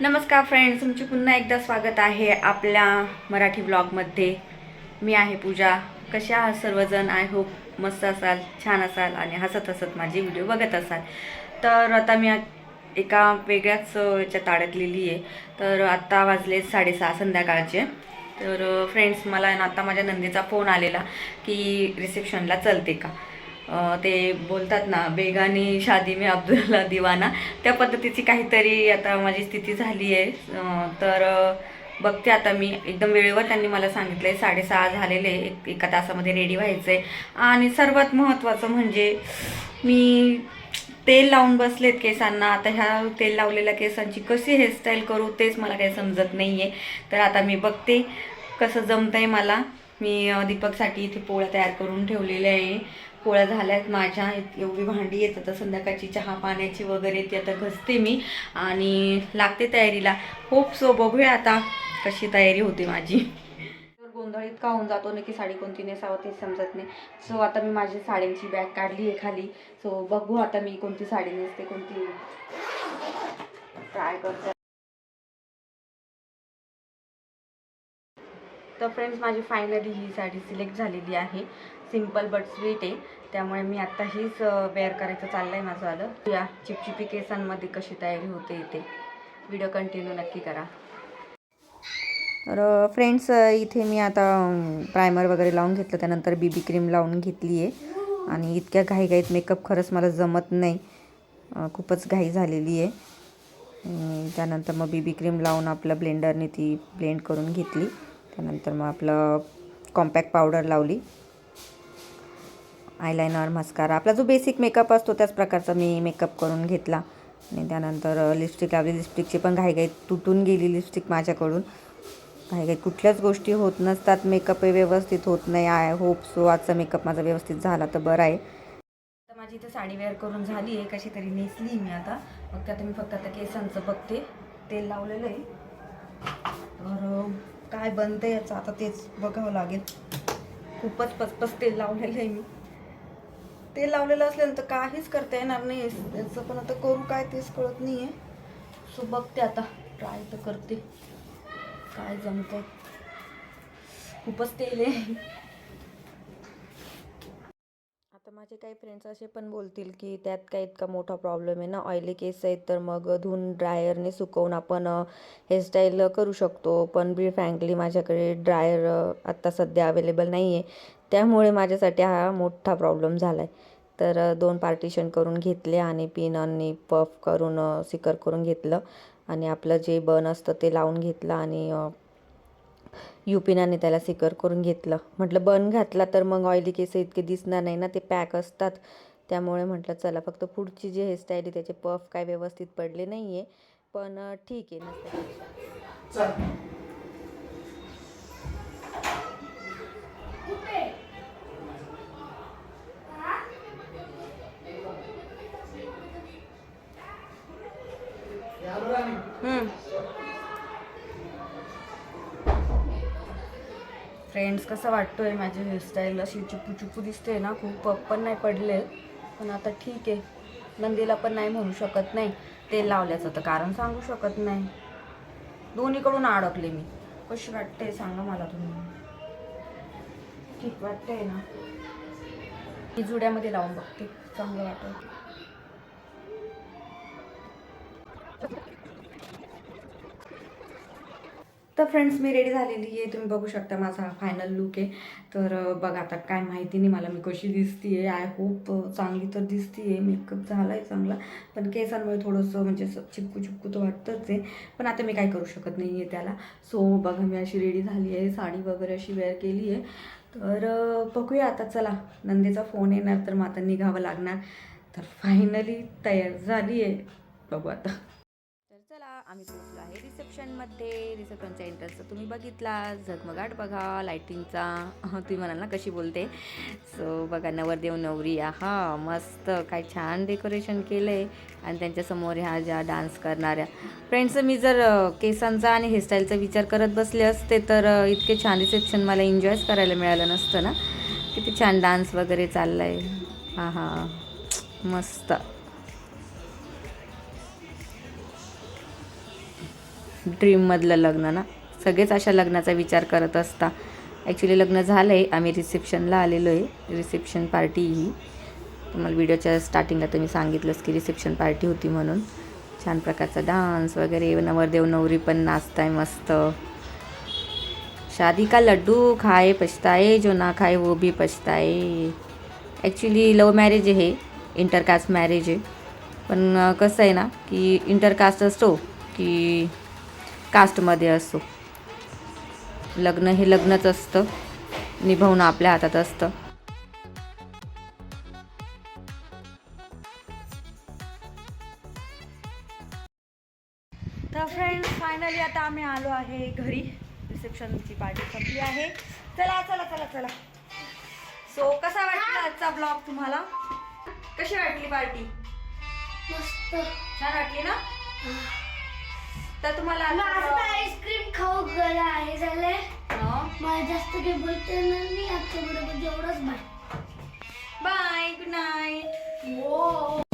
नमस्कार फ्रेंड्स तुमचे पुन्हा एकदा स्वागत आहे आपल्या मराठी ब्लॉगमध्ये मी आहे पूजा. कशा आहात सर्वजण? आय होप मस्त असाल छान असाल आणि हसत हसत माझे व्हिडिओ बघत असाल. तर आता मी एका वेगळ्याच याच्या ताड्यात लिहिली आहे. तर आत्ता वाजले साडेसहा संध्याकाळचे. तर फ्रेंड्स मला आता माझ्या नंदीचा फोन आलेला की रिसेप्शनला चलते का? ते बोलतात ना बेगानी शादी में अब्दुल्ला दिवाना. त्या पद्धतीची काहीतरी आता माझी स्थिती झाली आहे. तर बघते आता मी. एकदम वेळेवर त्यांनी मला सांगितलं आहे साडेसहा झालेले एक एका तासामध्ये रेडी व्हायचं आहे आणि सर्वात महत्त्वाचं म्हणजे मी तेल लावून बसलेत केसांना. आता ह्या तेल लावलेल्या केसांची कशी हेअरस्टाईल करू तेच मला काही समजत नाही आहे तर आता मी बघते कसं जमतं आहे मला. मी दीपकसाठी इथे पोळ्या तयार करून ठेवलेल्या आहे. पोळ्या झाल्यात माझ्या एवढी भांडी येत आता संध्याकाळची चहा पाण्याची वगैरे ती आता घसते मी आणि लागते तयारीला. होप सो बघूया आता कशी तयारी होते माझी. तर गोंधळीत का होऊन जातो नक्की साडी कोणती नेसावं ते समजत नाही. सो आता मी माझी साड्यांची बॅग काढली आहे खाली. सो बघू आता मी कोणती साडी नेसते कोणती. ट्राय करते. तर फ्रेंड्स माझी फायनली ही साडी सिलेक्ट झालेली आहे. सिंपल बट स्वीट आहे. त्यामुळे मी आत्ता हीच वेअर करायचं चाललं आहे माझं आलं. या चिपचिपी केसांमध्ये कशी तयारी होते इथे. व्हिडिओ कंटिन्यू नक्की करा. तर फ्रेंड्स इथे मी आता प्रायमर वगैरे लावून घेतलं. त्यानंतर बी बी क्रीम लावून घेतली आहे आणि इतक्या घाईघाईत मेकअप खरंच मला जमत नाही. खूपच घाई झालेली आहे त्यानंतर मग बी बी क्रीम लावून आपलं ब्लेंडरने ती ब्लेंड करून घेतली. त्यानंतर मग आपलं कॉम्पॅक्ट पावडर लावली. आयलायनर मस्कारा आपला जो बेसिक मेकअप असतो त्याच प्रकारचा मी मेकअप करून घेतला. आणि त्यानंतर लिपस्टिक लावली. लिपस्टिकची पण घाईघाई तुटून गेली लिपस्टिक माझ्याकडून. घाईघाई कुठल्याच गोष्टी होत नसतात. मेकअप हे व्यवस्थित होत नाही. आय होप सो आजचा मेकअप माझा व्यवस्थित झाला तर बरं आहे. आता माझी इथं साडी वेअर करून झाली आहे. कशी तरी नेसली मी आता. फक्त आता मी फक्त आता केसांचं बघते. तेल लावलेलं आहे. तर काय बनतं याचं? आता तेच बघावं लागेल. खूपच पचपच तेल लावलेलं आहे मी. तेल लावलेलं असल्यानंतर काहीच करता येणार नाही. त्याचं पण आता करू काय तेच कळत नाही आहे सो बघते आता. ट्राय तर करते. काय जमतंय. खूपच तेल आहे आता माझे काही फ्रेंड्स असे पण बोलतील की त्यात काय इतका मोठा प्रॉब्लेम आहे ना? ऑइली केस आहेत तर मग धुवून ड्रायरने सुकवून आपण हेअरस्टाईल करू शकतो. पण बी फ्रँकली माझ्याकडे ड्रायर आत्ता सध्या अवेलेबल नाही आहे त्यामुळे माझ्यासाठी हा मोठा प्रॉब्लेम झाला आहे तर दोन पार्टिशन करून घेतले आणि पिन आणि पफ करून सिकर करून घेतलं. आणि आपलं जे बन असतं ते लावून घेतलं आणि युपिनाने त्याला सिकर करून घेतलं. म्हटलं बन घातला तर मग ऑइली केस इतके दिसणार नाही ना ते पॅक असतात. त्यामुळे म्हटलं चला फक्त पुढची जी हेअरस्टाईल आहे त्याचे पफ काय व्यवस्थित पडले नाही आहे पण ठीक आहे नसतं फ्रेंड्स कसं वाटतो आहे माझी हेअरस्टाईल अशी चुपू चुपू दिसते ना खूप पण नाही पडले पण आता ठीक आहे. नंदीला पण नाही म्हणू शकत नाही. तेल लावल्याचं तर कारण सांगू शकत नाही. दोन्हीकडून अडकले मी. कशी वाटते सांगा मला तुम्ही. ठीक वाटते ना. मी जुड्यामध्ये लावून बघते. चांगलं वाटत तर फ्रेंड्स मी रेडी झालेली आहे. तुम्ही बघू शकता माझा हा फायनल लुक आहे. तर बघा आता काय माहिती नाही मला मी कशी दिसती आहे आय होप चांगली तर दिसती आहे मेकअप झाला आहे चांगला. पण केसांमुळे थोडंसं म्हणजे असं चिपकू चिपकू तर वाटतंच आहे. पण आता मी काय करू शकत नाही आहे त्याला. सो बघा मी अशी रेडी झाली आहे. साडी वगैरे अशी वेअर केली आहे. तर बघूया आता. चला नंदीचा फोन येणार तर मग आता निघावं लागणार. तर फायनली तयार झाली आहे. बघू आता. आम्ही पोहोचलो आहे रिसेप्शनमध्ये. रिसेप्शनचा एंट्रन्स तर तुम्ही बघितला झगमगाट बघा लायटिंगचा तुम्ही म्हणाल ना कशी बोलते? सो बघा नवरदेव नवरी हा मस्त. काय छान डेकोरेशन केलं आहे आणि त्यांच्यासमोर ह्या ज्या डान्स करणाऱ्या. फ्रेंड्स मी जर केसांचा आणि हेअरस्टाईलचा विचार करत बसले असते तर इतके छान रिसेप्शन मला एन्जॉयच करायला मिळालं नसतं ना. किती छान डान्स वगैरे चाललं आहे हां हां मस्त. ड्रीममधलं लग्न ना? सगळेच अशा लग्नाचा विचार करत असता. ॲक्च्युली लग्न झालं आहे आम्ही रिसेप्शनला आलेलो आहे रिसेप्शन पार्टी ही. तुम्हाला व्हिडिओच्या स्टार्टिंगला तुम्ही सांगितलंच की रिसेप्शन पार्टी होती म्हणून. छान प्रकारचा डान्स वगैरे. नवरदेव नवरी पण नाचताय मस्त. शादी का लड्डू खाए पछताए जो ना खाए वो भी पछताए. ॲक्च्युली लव मॅरेज आहे. इंटरकास्ट मॅरेज आहे. पण कसं आहे ना की इंटरकास्ट असतो की कास्टमध्ये असतो लग्न हे लग्नच असतं. निभावणं आपल्या हातात असतं. तर फ्रेंड्स फायनली आता आम्ही आलो आहे घरी. रिसेप्शनची पार्टी संपली आहे. चला चला चला चला. सो कसा वाटला आजचा ब्लॉग तुम्हाला? कशी वाटली पार्टी मस्त. छान वाटली ना? तर तुम्हाला आईस्क्रीम खाऊ गेला आहे झाले मला जास्त ते बोलते नाही आजच्या बरोबर एवढंच बाय. Bye good night